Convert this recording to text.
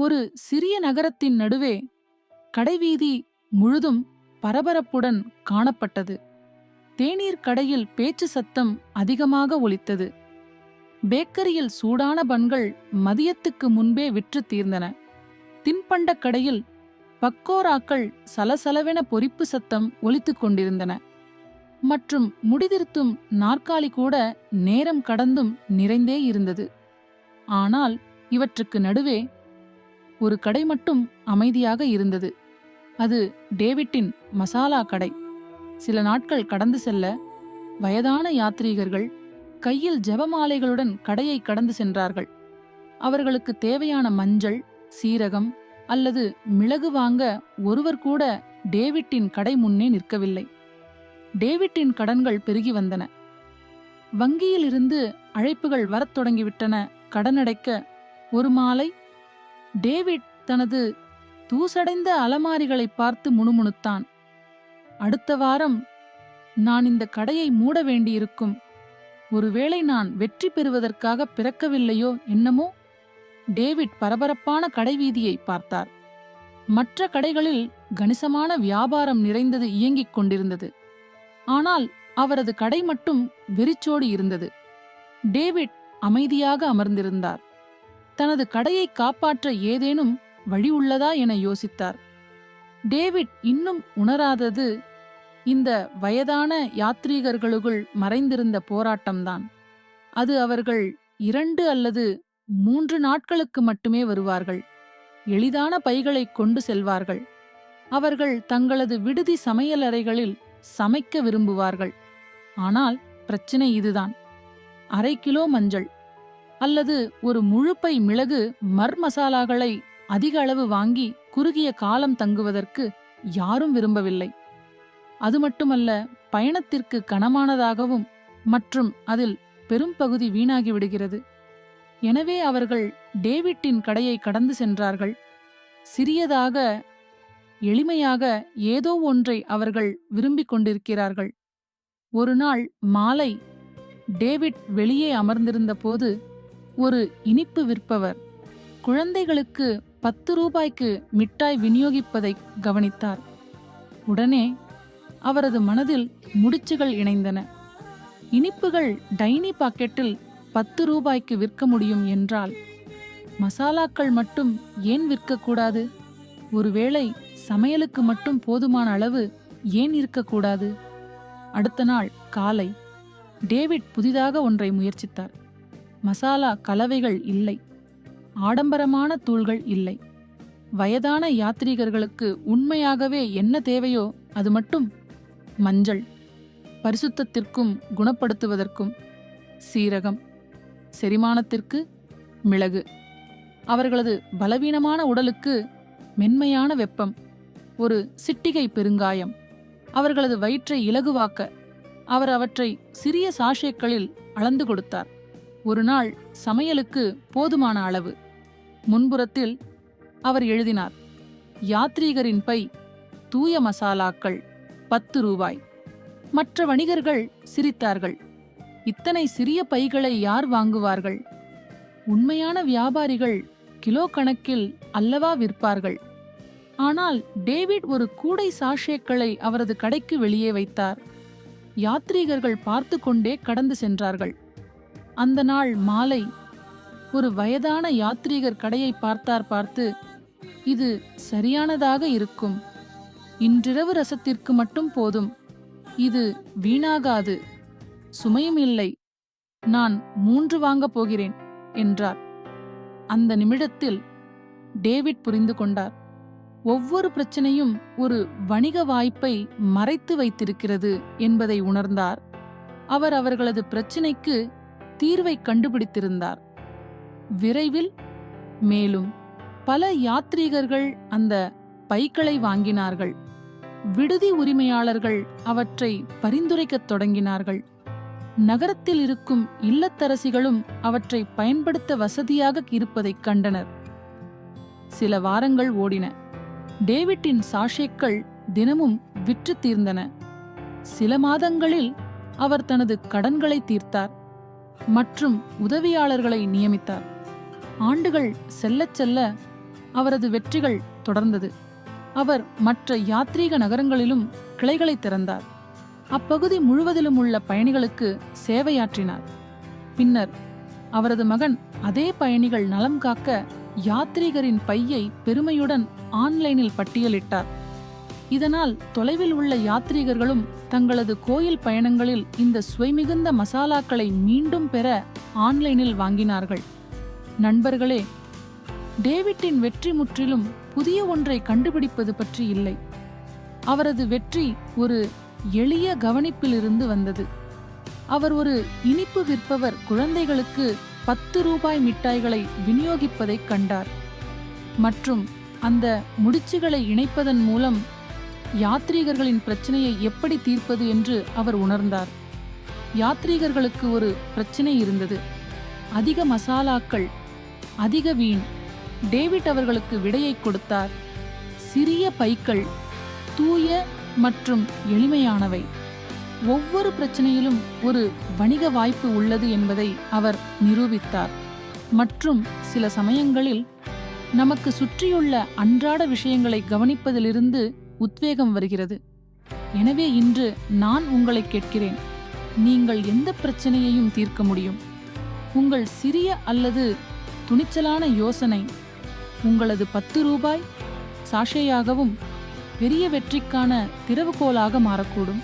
ஒரு சிறிய நகரத்தின் நடுவே கடைவீதி முழுதும் பரபரப்புடன் காணப்பட்டது. தேநீர் கடையில் பேச்சு சத்தம் அதிகமாக ஒலித்தது. பேக்கரியில் சூடான பன்கள் மதியத்துக்கு முன்பே விற்று தீர்ந்தன. தின்பண்டக் கடையில் பக்கோராக்கள் சலசலவென பொறிப்பு சத்தம் ஒலித்துக் கொண்டிருந்தன. மற்றும் முடிதிருத்தும் நாற்காலி கூட நேரம் கடந்தும் நிறைந்தே இருந்தது. ஆனால் இவற்றுக்கு நடுவே ஒரு கடை மட்டும் அமைதியாக இருந்தது. அது டேவிட்டின் மசாலா கடை. சில நாட்கள் கடந்து செல்ல வயதான யாத்ரீகர்கள் கையில் ஜெபமாலைகளுடன் கடையை கடந்து சென்றார்கள். அவர்களுக்கு தேவையான மஞ்சள் சீரகம் அல்லது மிளகு வாங்க ஒருவர் கூட டேவிட்டின் கடை முன்னே நிற்கவில்லை. டேவிட்டின் கடன்கள் பெருகி வந்தன. வங்கியிலிருந்து அழைப்புகள் வரத் தொடங்கிவிட்டன. கடனடைக்க ஒரு மாலை டேவிட் தனது தூசடைந்த அலமாரிகளை பார்த்து முணுமுணுத்தான். அடுத்த வாரம் நான் இந்த கடையை மூட வேண்டியிருக்கும். ஒருவேளை நான் வெற்றி பெறுவதற்காக பிறக்கவில்லையோ என்னமோ? டேவிட் பரபரப்பான கடைவீதியை பார்த்தார். மற்ற கடைகளில் கணிசமான வியாபாரம் நிறைந்தது இயங்கிக் கொண்டிருந்தது. ஆனால் அவரது கடை மட்டும் வெறிச்சோடி இருந்தது. டேவிட் அமைதியாக அமர்ந்திருந்தார். தனது கடையை காப்பாற்ற ஏதேனும் வழி உள்ளதா என யோசித்தார். டேவிட் இன்னும் உணராதது இந்த வயதான யாத்ரீகர்களுக்குள் மறைந்திருந்த போராட்டம்தான். அது அவர்கள் இரண்டு அல்லது மூன்று நாட்களுக்கு மட்டுமே வருவார்கள். எளிதான பைகளை கொண்டு செல்வார்கள். அவர்கள் தங்களது விடுதி சமையலறைகளில் சமைக்க விரும்புவார்கள். ஆனால் பிரச்சனை இதுதான். அரை கிலோ மஞ்சள் அல்லது ஒரு முழுப்பை மிளகு மர்மசாலாக்களை அதிக அளவு வாங்கி குறுகிய காலம் தங்குவதற்கு யாரும் விரும்பவில்லை. அது மட்டுமல்ல பயணத்திற்கு கனமானதாகவும் மற்றும் அதில் பெரும்பகுதி வீணாகிவிடுகிறது எனவே அவர்கள் டேவிட்டின் கடையை கடந்து சென்றார்கள். சிறியதாக எளிமையாக ஏதோ ஒன்றை அவர்கள் விரும்பிக் கொண்டிருக்கிறார்கள். ஒரு நாள் மாலை டேவிட் வெளியே அமர்ந்திருந்த போது ஒரு இனிப்பு விற்பவர். குழந்தைகளுக்கு பத்து ரூபாய்க்கு மிட்டாய் விநியோகிப்பதை கவனித்தார். உடனே அவரது மனதில் முடிச்சுகள் இணைந்தன. இனிப்புகள் டைனி பாக்கெட்டில் பத்து ரூபாய்க்கு விற்க முடியும் என்றால் மசாலாக்கள் மட்டும் ஏன் விற்கக்கூடாது? ஒருவேளை சமையலுக்கு மட்டும் போதுமான அளவு ஏன் இருக்கக்கூடாது? அடுத்த நாள் காலை டேவிட் புதிதாக ஒன்றை முயற்சித்தார். மசாலா கலவைகள் இல்லை. ஆடம்பரமான தூள்கள் இல்லை. வயதான யாத்ரீகர்களுக்கு உண்மையாகவே என்ன தேவையோ அது மட்டும் மஞ்சள் பரிசுத்தத்திற்கும் குணப்படுத்துவதற்கும். சீரகம் செரிமானத்திற்கு மிளகு. அவர்களது பலவீனமான உடலுக்கு மென்மையான வெப்பம் ஒரு சிட்டிகை பெருங்காயம். அவர்களது வயிற்றை இலகுவாக்க அவர் அவற்றை சிறிய சாஷேக்களில் அளந்து கொடுத்தார். ஒரு நாள் சமையலுக்கு போதுமான அளவு. முன்புறத்தில் அவர் எழுதினார் யாத்ரீகரின் பை தூய மசாலாக்கள் பத்து ரூபாய். மற்ற வணிகர்கள் சிரித்தார்கள் இத்தனை சிறிய பைகளை யார் வாங்குவார்கள்? உண்மையான வியாபாரிகள் கிலோ கணக்கில் அல்லவா விற்பார்கள்? ஆனால் டேவிட் ஒரு கூடை சாஷேக்களை அவரது கடைக்கு வெளியே வைத்தார். யாத்ரீகர்கள் பார்த்து கொண்டே கடந்து சென்றார்கள். அந்த நாள் மாலை ஒரு வயதான யாத்ரீகர் கடையை பார்த்தார் பார்த்து இது சரியானதாக இருக்கும். இன்றிரவு ரசத்திற்கு மட்டும் போதும். இது வீணாகாது. சுமையும் இல்லை. நான் மூன்று வாங்கப் போகிறேன் என்றார். அந்த நிமிடத்தில் டேவிட் புரிந்து கொண்டார். ஒவ்வொரு பிரச்சனையும் ஒரு வணிக வாய்ப்பை மறைத்து வைத்திருக்கிறது என்பதை உணர்ந்தார். அவர் அவர்களது பிரச்சினைக்கு தீர்வை கண்டுபிடித்திருந்தார். விரைவில் மேலும் பல யாத்ரீகர்கள் அந்த பைக்களை வாங்கினார்கள். விடுதி உரிமையாளர்கள் அவற்றை பரிந்துரைக்கத் தொடங்கினார்கள். நகரத்தில் இருக்கும் இல்லத்தரசிகளும் அவற்றை பயன்படுத்த வசதியாக இருப்பதைக் கண்டனர். சில வாரங்கள் ஓடின. டேவிட்டின் சாஷேக்கள் தினமும் விற்று தீர்ந்தன. சில மாதங்களில் அவர் தனது கடன்களை தீர்த்தார். மற்றும் உதவியாளர்களை நியமித்தார். ஆண்டுகள் செல்லச் செல்ல அவரது வெற்றிகள் தொடர்ந்தது. அவர் மற்ற யாத்ரீக நகரங்களிலும் கிளைகளை திறந்தார். அப்பகுதி முழுவதிலும் உள்ள பயணிகளுக்கு சேவையாற்றினார். பின்னர் அவரது மகன் அதே பயணிகள் நலம் காக்க யாத்ரீகரின் பையை பெருமையுடன் ஆன்லைனில் பட்டியலிட்டார். இதனால் தொலைவில் உள்ள யாத்ரீகர்களும் தங்களது கோயில் பயணங்களில் இந்த சுவைமிகுந்த மசாலாக்களை மீண்டும் பெற ஆன்லைனில் வாங்கினார்கள். நண்பர்களே டேவிட்டின் வெற்றி முற்றிலும் புதிய ஒன்றை கண்டுபிடிப்பது பற்றி இல்லை. அவரது வெற்றி ஒரு எளிய கவனிப்பிலிருந்து வந்தது. அவர் ஒரு இனிப்பு விற்பவர் குழந்தைகளுக்கு பத்து ரூபாய் மிட்டாய்களை விநியோகிப்பதைக் கண்டார். மற்றும் அந்த முடிச்சுகளை இணைப்பதன் மூலம் யாத்ரீகர்களின் பிரச்சனையை எப்படி தீர்ப்பது என்று அவர் உணர்ந்தார். யாத்ரீகர்களுக்கு ஒரு பிரச்சனை இருந்தது. அதிக மசாலாக்கள் அதிக வீண். டேவிட் அவர்களுக்கு விடையை கொடுத்தார். சிறிய பைக்கள் தூய மற்றும் எளிமையானவை. ஒவ்வொரு பிரச்சனையிலும் ஒரு வணிக வாய்ப்பு உள்ளது என்பதை அவர் நிரூபித்தார். மற்றும் சில சமயங்களில் நமக்கு சுற்றியுள்ள அன்றாட விஷயங்களை கவனிப்பதிலிருந்து உத்வேகம் வருகிறது. எனவே இன்று நான் உங்களை கேட்கிறேன். நீங்கள் எந்த பிரச்சனையையும் தீர்க்க முடியும். உங்கள் சிறிய அல்லது துணிச்சலான யோசனை உங்களது பத்து ரூபாய் சாஷையாகவும் பெரிய வெற்றிக்கான திறவுகோலாக மாறக்கூடும்.